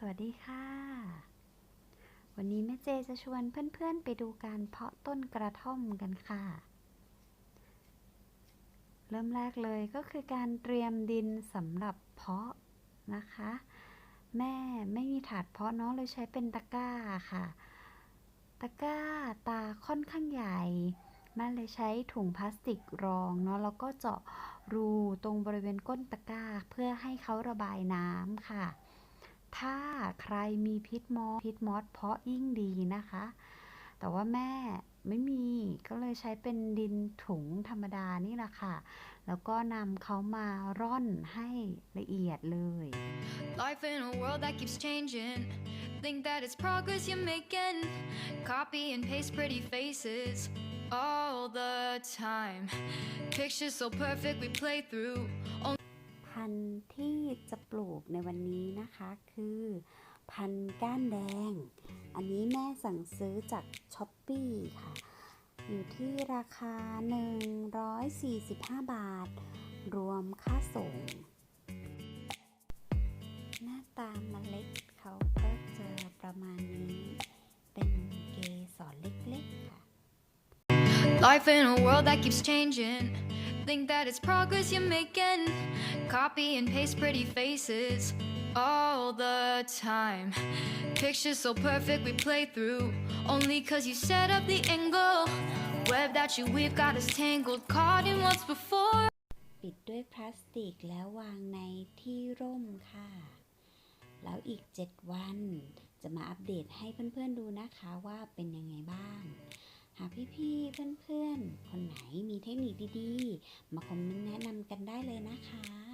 สวัสดีค่ะ วันนี้แม่เจจะชวนเพื่อนๆไปดูการเพาะต้นกระท่อมกันค่ะ เริ่มแรกเลยก็คือการเตรียมดินสำหรับเพาะนะคะ แม่ไม่มีถาดเพาะเนาะเลยใช้เป็นตะกร้าค่ะ ตะกร้าตาค่อนข้างใหญ่แม่เลยใช้ถุงพลาสติกรองเนาะแล้วก็เจาะรูตรงบริเวณก้นตะกร้า เพื่อให้เขาระบายน้ำค่ะ ถ้าใครมีพิษมอสพิษมอสเพาะยิ่งดีนะคะ แต่ว่าแม่ไม่มีก็เลยใช้เป็นดินถุงธรรมดานี่แหละค่ะ แล้วก็นำเขามาร่อนให้ละเอียดเลย Life in a world that keeps changing. Think that it's progress you're making. Copy and paste pretty faces all the time. Pictures so perfect we play through. พันธุ์ที่จะปลูกในวันนี้นะคะคือ พันธุ์ก้านแดง อันนี้แม่สั่งซื้อจากช้อปปี้ค่ะ อยู่ที่ราคา 145 บาท รวมค่าส่ง หน้าตาเมล็ดเขาก็จะประมาณนี้ เป็นเกสรเล็กๆค่ะ Life in a world that keeps changing. Think that it's progress you're making. Copy and paste pretty faces all the time. Pictures so perfect we play through. Only cause you set up the angle. Web that you weave got us tangled. Caught in once before. ปิดด้วยพลาสติกแล้ววางในที่ร่มค่ะ แล้วอีก 7 วันจะมาอัปเดตให้เพื่อนๆดูนะคะว่าเป็นยังไงบ้าง หากพี่ๆ เพื่อนๆ คนไหนมีเทคนิคดีๆ มาคอมเมนต์แนะนำกันได้เลยนะคะ